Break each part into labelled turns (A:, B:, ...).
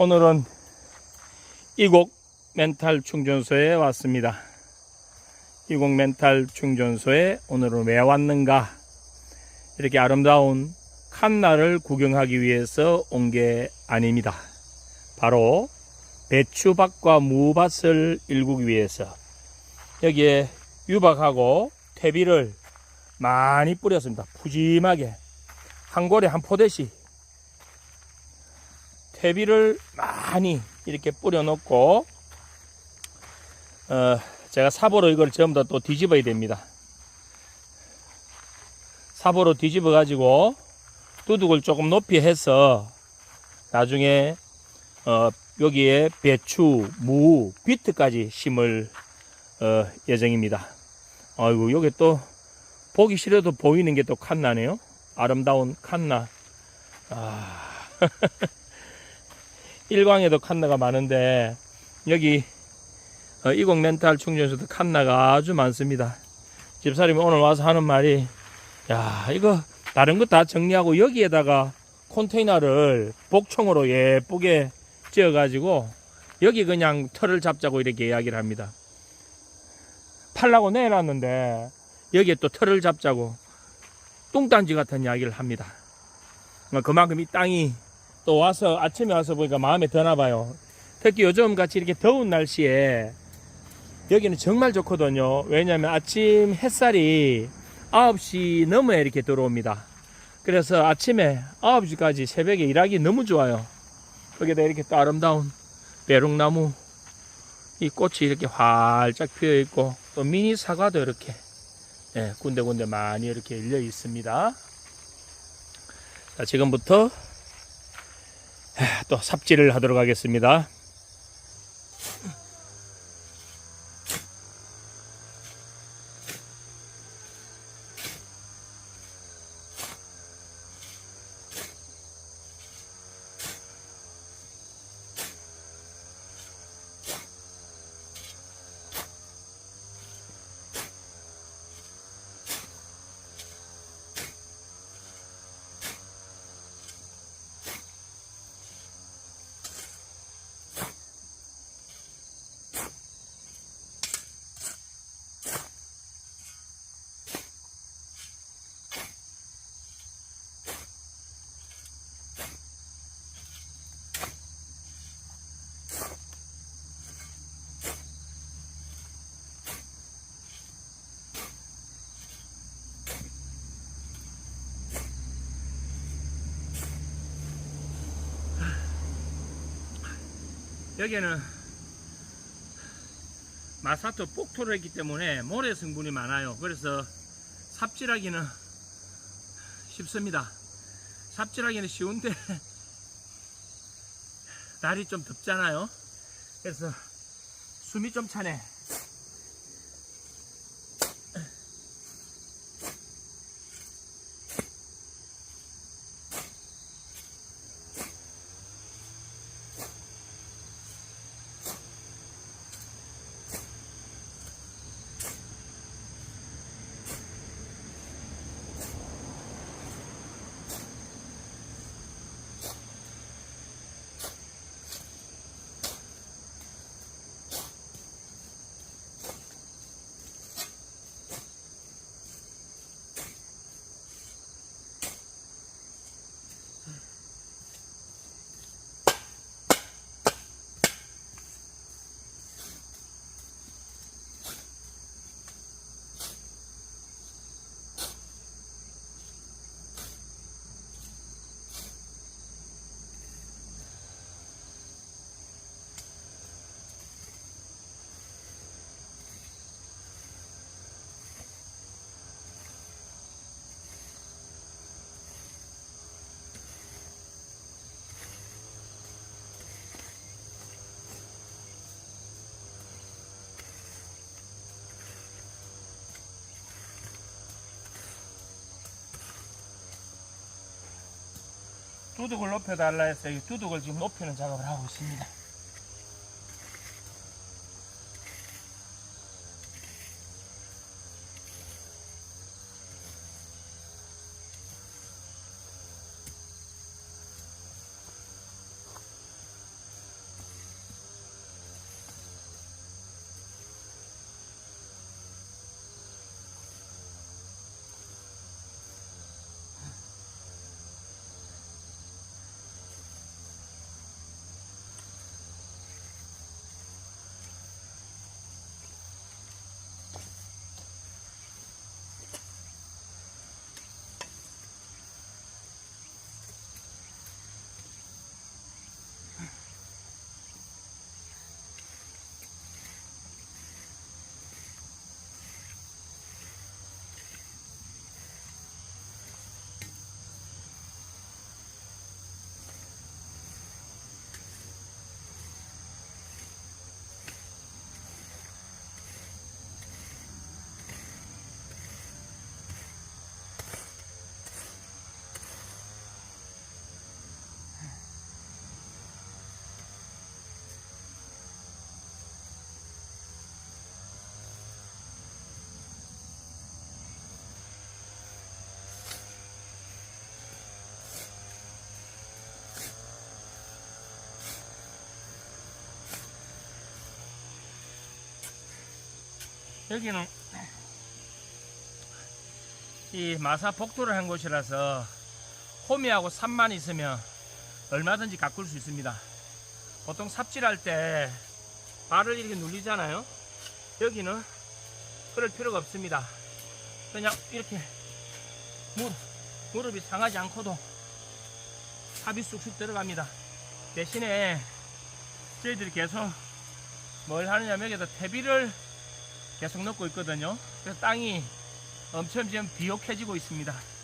A: 오늘은 이곡 멘탈 충전소에 왔습니다. 이곡 멘탈 충전소에 오늘은 왜 왔는가? 이렇게 아름다운 칸나를 구경하기 위해서 온 게 아닙니다. 바로 배추밭과 무밭을 일구기 위해서 여기에 유박하고 퇴비를 많이 뿌렸습니다. 푸짐하게 한 고래 한 포대씩 퇴비를 많이 이렇게 뿌려놓고 어, 제가 삽으로 이걸 전부 다 또 뒤집어야 됩니다. 삽으로 뒤집어 가지고 두둑을 조금 높이 해서 나중에 어, 여기에 배추, 무, 비트까지 심을 어, 예정입니다. 아이고 여기 또 보기 싫어도 보이는 게 또 칸나네요. 아름다운 칸나. 아. 일광에도 칸나가 많은데 여기 어, 이곡 렌탈 충전소도 칸나가 아주 많습니다. 집사람이 오늘 와서 하는 말이 야 이거 다른 거 다 정리하고 여기에다가 컨테이너를 복층으로 예쁘게 지어 가지고 여기 그냥 털을 잡자고 이렇게 이야기를 합니다. 팔라고 내놨는데 여기에 또 털을 잡자고 뚱딴지 같은 이야기를 합니다. 어, 그만큼 이 땅이 또 와서 아침에 와서 보니까 마음에 드나 봐요. 특히 요즘 같이 이렇게 더운 날씨에 여기는 정말 좋거든요. 왜냐하면 아침 햇살이 9시 넘어야 이렇게 들어옵니다. 그래서 아침에 9시까지 새벽에 일하기 너무 좋아요. 거기다 이렇게 또 아름다운 배롱나무 이 꽃이 이렇게 활짝 피어 있고 또 미니 사과도 이렇게 예, 군데군데 많이 이렇게 열려 있습니다. 자, 지금부터 또 삽질을 하도록 하겠습니다. 여기는 마사토 폭토를 했기 때문에 모래 성분이 많아요. 그래서 삽질하기는 쉽습니다. 삽질하기는 쉬운데 날이 좀 덥잖아요. 그래서 숨이 좀 차네. 두둑을 높여달라 해서 이 두둑을 지금 높이는 작업을 하고 있습니다. 여기는 이 마사 복도를 한 곳이라서 호미하고 산만 있으면 얼마든지 가꿀 수 있습니다. 보통 삽질할 때 발을 이렇게 눌리잖아요. 여기는 그럴 필요가 없습니다. 그냥 이렇게 무릎, 무릎이 상하지 않고도 삽이 쑥쑥 들어갑니다. 대신에 저희들이 계속 뭘 하느냐면 여기다 퇴비를 계속 넣고 있거든요. 그래서 땅이 엄청 지금 비옥해지고 있습니다.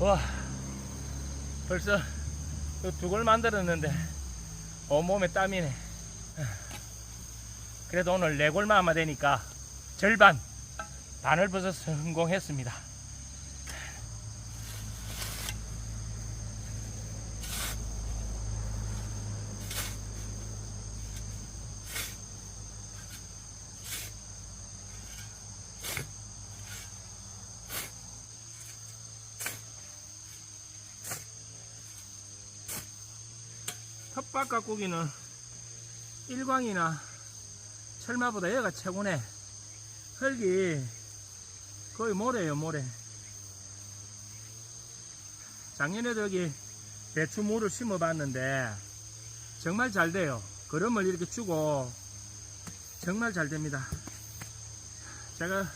A: 와, 벌써 두골 만들었는데 온몸에 땀이네. 그래도 오늘 네 골만 아마 되니까 절반 반을 벗어 성공했습니다. 가꾸기는 일광이나 철마보다 얘가 최고네. 흙이 거의 모래예요, 모래. 작년에도 여기 배추물을 심어 봤는데 정말 잘 돼요. 걸음을 이렇게 주고 정말 잘 됩니다. 제가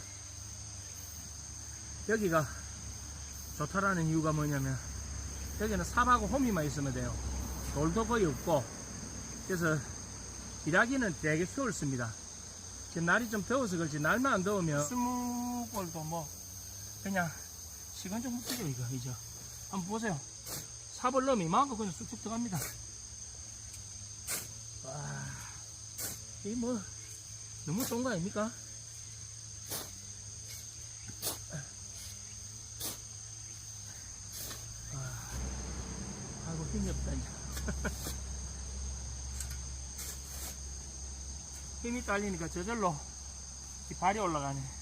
A: 여기가 좋다라는 이유가 뭐냐면 여기는 삽하고 호미만 있으면 돼요. 돌도 거의 없고 그래서 일하기는 되게 수월습니다. 지금 날이 좀 더워서 그렇지 날만 안 더우면 스무 골도 뭐 그냥 시간 좀 묵히죠 이거 이제 한번 보세요. 삽을 넣으면 이만큼 그냥 쑥쑥 들어갑니다. 와, 이 뭐 너무 좋은 거 아닙니까? 아이고 힘이 없다 이제. 힘이 딸리니까 저절로 이 발이 올라가네.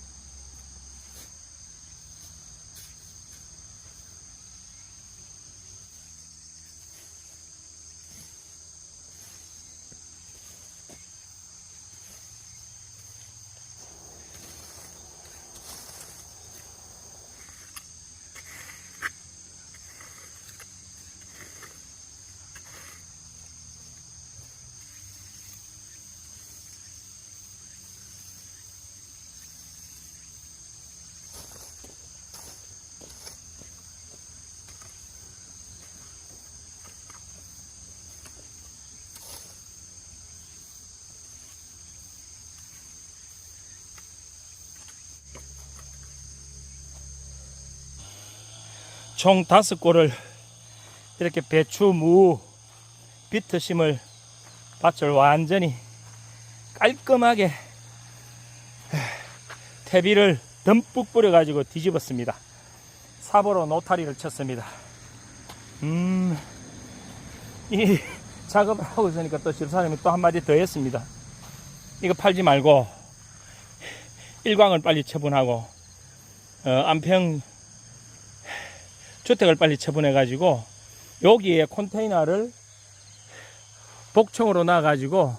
A: 총 다섯 골을 이렇게 배추, 무, 비트 심을 밭을 완전히 깔끔하게 퇴비를 듬뿍 뿌려가지고 뒤집었습니다. 삽으로 노타리를 쳤습니다. 음, 이 작업을 하고 있으니까 또 집사람이 또 한마디 더 했습니다. 이거 팔지 말고 일광을 빨리 처분하고 어, 안평 주택을 빨리 처분해 가지고 여기에 컨테이너를 복층으로 놔 가지고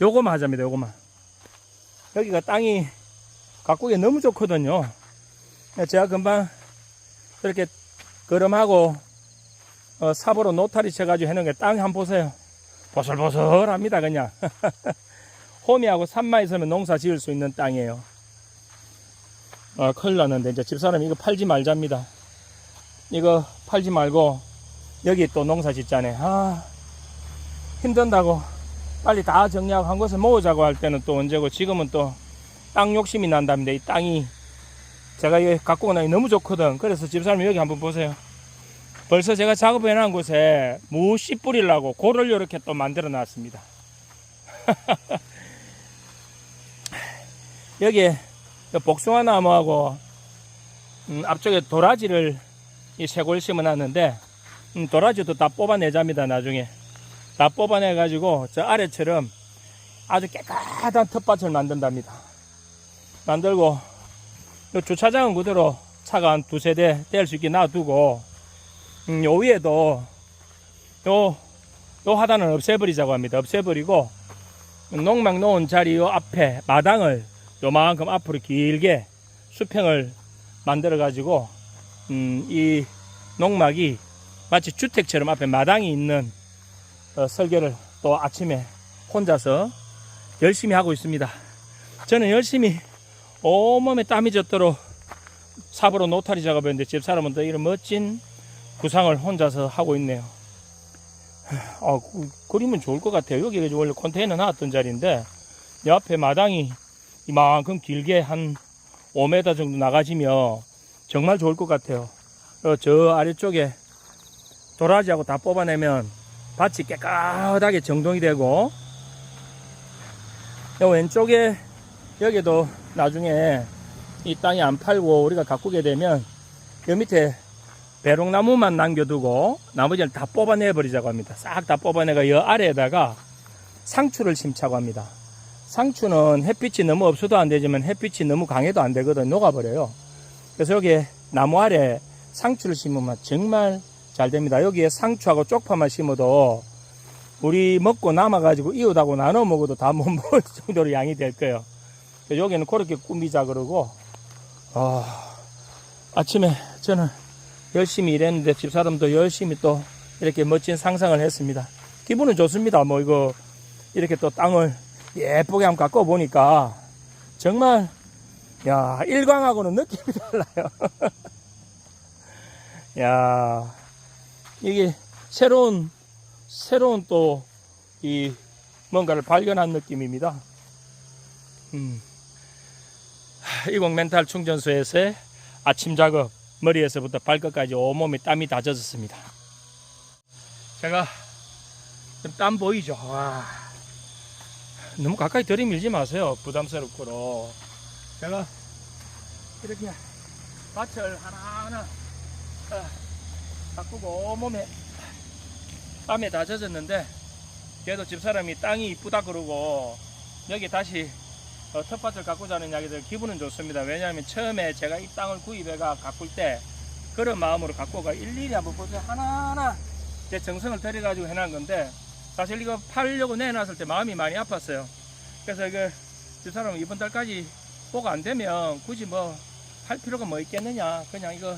A: 요거만 하자입니다 요거만. 여기가 땅이 가꾸기 너무 좋거든요. 제가 금방 이렇게 걸음하고 어, 삽으로 노타리 쳐가지고 해놓은 게 땅 한번 보세요. 보슬보슬합니다 그냥. 호미하고 산만 있으면 농사 지을 수 있는 땅이에요. 어, 큰일 났는데 이제 집사람이 이거 팔지 말자입니다 이거 팔지 말고 여기 또 농사 짓자네. 아 힘든다고 빨리 다 정리하고 한 것을 모으자고 할 때는 또 언제고 지금은 또 땅 욕심이 난답니다. 이 땅이 제가 여기 갖고 나니 너무 좋거든. 그래서 집사람이 여기 한번 보세요. 벌써 제가 작업해 놓은 곳에 무씨 뿌리려고 고를 이렇게 또 만들어 놨습니다. 여기에 복숭아 나무하고 음, 앞쪽에 도라지를 이 쇄골 심어놨는데 음, 도라지도 다 뽑아내자입니다 나중에. 다 뽑아내 가지고 저 아래처럼 아주 깨끗한 텃밭을 만든답니다. 만들고 요 주차장은 그대로 차가 한 두세 대 뗄 수 있게 놔두고 음, 요 위에도 요, 요 하단은 없애버리자고 합니다. 없애버리고 농막 놓은 자리 요 앞에 마당을 요만큼 앞으로 길게 수평을 만들어 가지고 음, 이 농막이 마치 주택처럼 앞에 마당이 있는 어, 설계를 또 아침에 혼자서 열심히 하고 있습니다. 저는 열심히 온몸에 땀이 젖도록 삽으로 노타리 작업했는데 집사람은 또 이런 멋진 구상을 혼자서 하고 있네요. 아, 그, 그림은 좋을 것 같아요. 여기가 원래 컨테이너 놨던 자리인데 옆에 마당이 이만큼 길게 한 5m 정도 나가지면 정말 좋을 것 같아요. 어, 저 아래쪽에 도라지하고 다 뽑아내면 밭이 깨끗하게 정돈이 되고 요 왼쪽에 여기도 나중에 이 땅이 안 팔고 우리가 가꾸게 되면 요 밑에 배롱나무만 남겨두고 나머지는 다 뽑아내 버리자고 합니다. 싹 다 뽑아내가 여 아래에다가 상추를 심자고 합니다. 상추는 햇빛이 너무 없어도 안 되지만 햇빛이 너무 강해도 안 되거든 녹아버려요. 그래서 여기에 나무 아래 상추를 심으면 정말 잘 됩니다. 여기에 상추하고 쪽파만 심어도 우리 먹고 남아가지고 이웃하고 나눠 먹어도 다 못 먹을 정도로 양이 될 거예요. 여기는 그렇게 꾸미자 그러고 아, 아침에 저는 열심히 일했는데 집사람도 열심히 또 이렇게 멋진 상상을 했습니다. 기분은 좋습니다. 뭐 이거 이렇게 또 땅을 예쁘게 한번 가꿔 보니까 정말 야 일광하고는 느낌이 달라요. 야 이게 새로운 새로운 또 이 뭔가를 발견한 느낌입니다. 음. 하, 이공 멘탈 충전소에서의 아침 작업 머리에서부터 발끝까지 온몸에 땀이 다 젖었습니다. 제가 좀땀 보이죠? 와. 너무 가까이 들이밀지 마세요. 부담스럽고로. 제가 이렇게 밭을 하나하나 어, 바꾸고 온몸에 땀에 다 젖었는데 그래도 집사람이 땅이 이쁘다 그러고 여기 다시 어, 텃밭을 가꾸자는 이야기들 기분은 좋습니다. 왜냐하면 처음에 제가 이 땅을 구입해가 가꿀 때 그런 마음으로 가꾸가 일일이 한번 보세요. 하나하나 제 정성을 들여가지고 해놓은 건데 사실 이거 팔려고 내놨을 때 마음이 많이 아팠어요. 그래서 이거 집사람은 이번 달까지 보고 안 되면 굳이 뭐 할 필요가 뭐 있겠느냐. 그냥 이거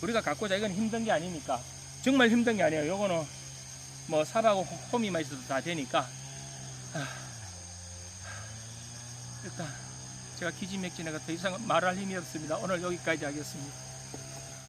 A: 우리가 갖고자 이건 힘든 게 아니니까 정말 힘든 게 아니에요. 요거는 뭐 삽하고 호미만 있어도 다 되니까 아, 일단 제가 기지맥진해가 더 이상 말할 힘이 없습니다. 오늘 여기까지 하겠습니다.